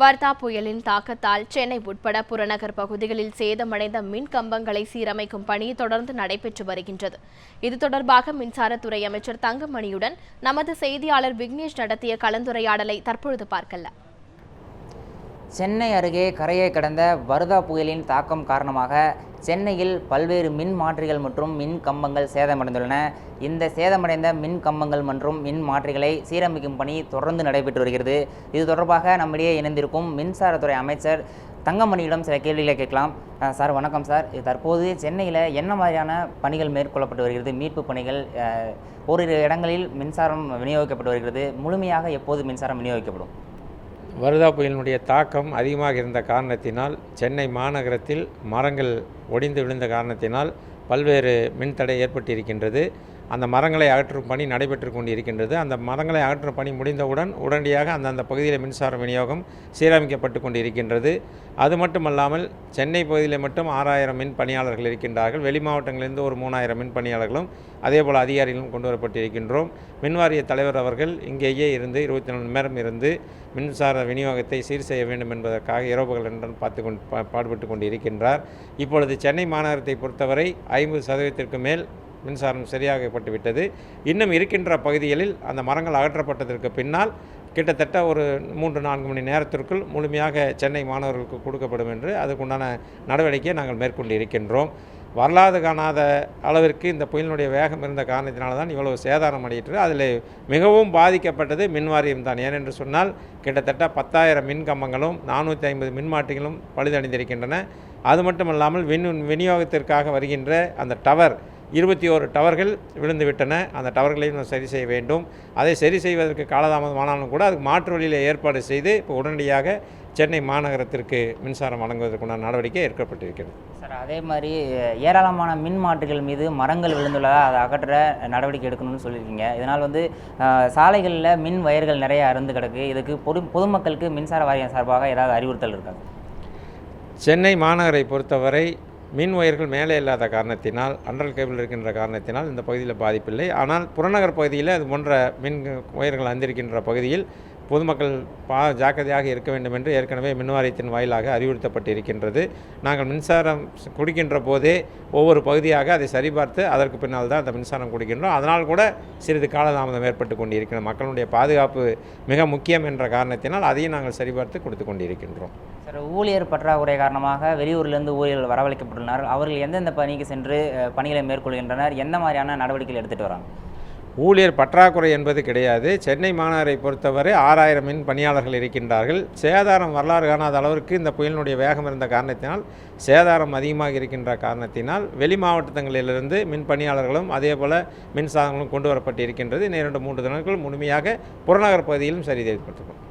வர்தா புயலின் தாக்கத்தால் சென்னை உட்பட புறநகர் பகுதிகளில் சேதமடைந்த மின் கம்பங்களை சீரமைக்கும் பணி தொடர்ந்து நடைபெற்று வருகின்றது. இது தொடர்பாக மின்சாரத்துறை அமைச்சர் தங்கமணியுடன் நமது செய்தியாளர் விக்னேஷ் நடத்திய கலந்துரையாடலை தற்பொழுது பார்க்கலாம். சென்னை அருகே கரையை கடந்த வருதா புயலின் தாக்கம் காரணமாக சென்னையில் பல்வேறு மின் மாற்றிகள் மற்றும் மின் கம்பங்கள் சேதமடைந்துள்ளன. இந்த சேதமடைந்த மின் கம்பங்கள் மற்றும் மின் மாற்றிகளை சீரமைக்கும் பணி தொடர்ந்து நடைபெற்று வருகிறது. இது தொடர்பாக நம்மிடையே இணைந்திருக்கும் மின்சாரத்துறை அமைச்சர் தங்கமணியிடம் சில கேள்விகளை கேட்கலாம். சார் வணக்கம் சார். தற்போது சென்னையில் என்ன மாதிரியான பணிகள் மேற்கொள்ளப்பட்டு வருகிறது? மீட்பு பணிகள் ஓரிரு இடங்களில் மின்சாரம் விநியோகிக்கப்பட்டு வருகிறது. முழுமையாக எப்போது மின்சாரம் விநியோகிக்கப்படும்? வருதா புயலினுடைய தாக்கம் அதிகமாக இருந்த காரணத்தினால் சென்னை மாநகரத்தில் மரங்கள் ஒடிந்து விழுந்த காரணத்தினால் பல்வேறு மின்தடை ஏற்பட்டிருக்கின்றது. அந்த மரங்களை அகற்றும் பணி நடைபெற்று கொண்டிருக்கின்றது. அந்த மரங்களை அகற்றும் பணி முடிந்தவுடன் உடனடியாக அந்தந்த பகுதியில் மின்சார விநியோகம் சீரமைக்கப்பட்டு கொண்டிருக்கின்றது. அது மட்டுமல்லாமல் சென்னை பகுதியில் மட்டும் ஆறாயிரம் மின் பணியாளர்கள் இருக்கின்றார்கள். வெளி மாவட்டங்களிலிருந்து ஒரு மூணாயிரம் மின் பணியாளர்களும் அதேபோல் அதிகாரிகளும் கொண்டு வரப்பட்டிருக்கின்றோம். மின்வாரிய தலைவர் அவர்கள் இங்கேயே இருந்து இருபத்தி நாலு மணி நேரம் இருந்து மின்சார விநியோகத்தை சீர் செய்ய வேண்டும் என்பதற்காக இரவுகள் என்றும் பார்த்து கொண்டு பா- பாடுபட்டு கொண்டு இருக்கின்றார் இப்பொழுது சென்னை மாநகரத்தை பொறுத்தவரை ஐம்பது சதவீதத்திற்கு மேல் மின்சாரம் சரியாகப்பட்டு விட்டது இன்னும் இருக்கின்ற பகுதிகளில் அந்த மரங்கள் அகற்றப்பட்டதற்கு பின்னால் கிட்டத்தட்ட ஒரு மூன்று நான்கு மணி நேரத்திற்குள் முழுமையாக சென்னை மாணவர்களுக்கு கொடுக்கப்படும் என்று அதுக்குண்டான நடவடிக்கையை நாங்கள் மேற்கொண்டு இருக்கின்றோம். வரலாறு காணாத அளவிற்கு இந்த புயலினுடைய வேகம் இருந்த காரணத்தினால தான் இவ்வளவு சேதாரம் அடையிற்று. அதில் மிகவும் பாதிக்கப்பட்டது மின் வாரியம் தான். ஏனென்று சொன்னால் கிட்டத்தட்ட பத்தாயிரம் மின் கம்பங்களும் நானூற்றி ஐம்பது மின்மாட்டிகளும் பழுதடைந்திருக்கின்றன. அது மட்டுமல்லாமல் வின் விநியோகத்திற்காக வருகின்ற அந்த டவர் இருபத்தி ஓரு டவர்கள் விழுந்து விட்டன அந்த டவர்களையும் நாம் சரி செய்ய வேண்டும். அதை சரி செய்வதற்கு காலதாமதமானாலும் கூட அதுக்கு மாற்று வழியில் ஏற்பாடு செய்து இப்போ உடனடியாக சென்னை மாநகரத்திற்கு மின்சாரம் வழங்குவதற்குண்டான நடவடிக்கை ஏற்கப்பட்டிருக்கிறது. சார் அதே மாதிரி ஏராளமான மின் மாற்றிகள் மீது மரங்கள் விழுந்துள்ளதா அதை அகற்ற நடவடிக்கை எடுக்கணும்னு சொல்லியிருக்கீங்க. இதனால் வந்து சாலைகளில் மின் வயர்கள் நிறைய அருந்து கிடக்கு. இதுக்கு பொது பொதுமக்களுக்கு மின்சார வாரியம் சார்பாக ஏதாவது அறிவுறுத்தல் இருக்கா? சென்னை மாநகரை பொறுத்தவரை மின் ஒயர்கள் மேலே இல்லாத காரணத்தினால் அண்டல் கேபிள் இருக்கின்ற காரணத்தினால் இந்த பகுதியில் பாதிப்பில்லை. ஆனால் புறநகர் பகுதியில் அது போன்ற மின் ஒயர்கள் அந்திருக்கின்ற பகுதியில் பொதுமக்கள் பா ஜாக்கிரதையாக இருக்க வேண்டும் என்று ஏற்கனவே மின் வாரியத்தின் வாயிலாக அறிவுறுத்தப்பட்டு இருக்கின்றது நாங்கள் மின்சாரம் குடிக்கின்ற போதே ஒவ்வொரு பகுதியாக அதை சரிபார்த்து அதற்கு பின்னால் தான் அந்த மின்சாரம் குடிக்கின்றோம். அதனால் கூட சிறிது காலதாமதம் ஏற்பட்டு கொண்டிருக்கிறது. மக்களுடைய பாதுகாப்பு மிக முக்கியம் என்ற காரணத்தினால் அதையும் நாங்கள் சரிபார்த்து கொடுத்து கொண்டிருக்கின்றோம். ஊழியர் பற்றாக்குறை காரணமாக வெளியூர்லேருந்து ஊழியர்கள் வரவழைக்கப்பட்டுள்ளனர் அவர்கள் எந்தெந்த பணிக்கு சென்று பணிகளை மேற்கொள்கின்றனர்? எந்த மாதிரியான நடவடிக்கைகள் எடுத்துகிட்டு வராங்க? ஊழியர் பற்றாக்குறை என்பது கிடையாது. சென்னை மாநகரை பொறுத்தவரை ஆறாயிரம் மின் பணியாளர்கள் இருக்கின்றார்கள். சேதாரம் வரலாறு காணாத அளவிற்கு இந்த புயலினுடைய வேகம் இருந்த காரணத்தினால் சேதாரம் அதிகமாக இருக்கின்ற காரணத்தினால் வெளி மாவட்டங்களிலிருந்து மின் பணியாளர்களும் அதே போல் மின்சாரங்களும் கொண்டு வரப்பட்டு இருக்கின்றது. இன்னும் இரண்டு மூன்று தினங்கள் முழுமையாக புறநகர் பகுதியிலும் சரி ஏற்பட்டிருக்கும்